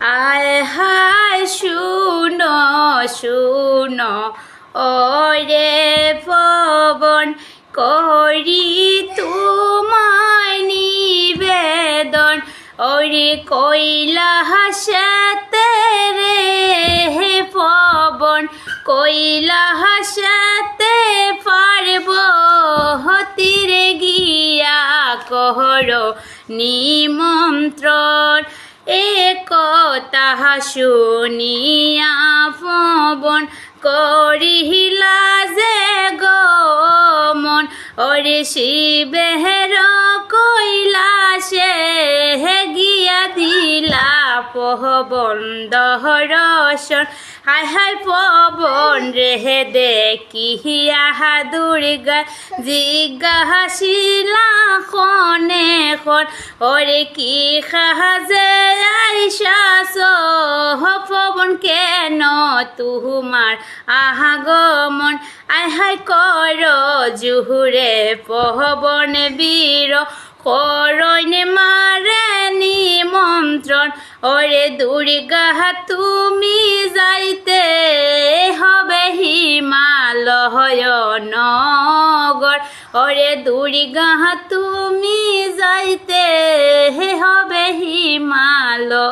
আয় হায় শুনো শুনো, ওরে পবন করি তোমায় নিবেদন। ওরে কইলা হাসতে রে হে পবন কইলা হাসতে পারব হতিরে গিয়া কহর নিমন্ত্রণ। এ কথা শুনিয়া পবন করিহিলা যে গমন। ওরে শিবের কৈলাসে গিয়া দিলা পবন দহরসন। হাই হাই পবন রে দেখিয়া দুর্গা, জিজ্ঞাসিলা খনে খন ওরে কি খাজে আইসাস পবন কেন তুমার আহাগমন আই হাই কর জুহুরে পবন বীর, করইনে মারে নিমন্ত্রণ। ওরে দুর্গা, তুমি যাইতে হবে হিমালয় নগর। ওরে দুর্গা, তুমি যাইতে হবে হিমালয়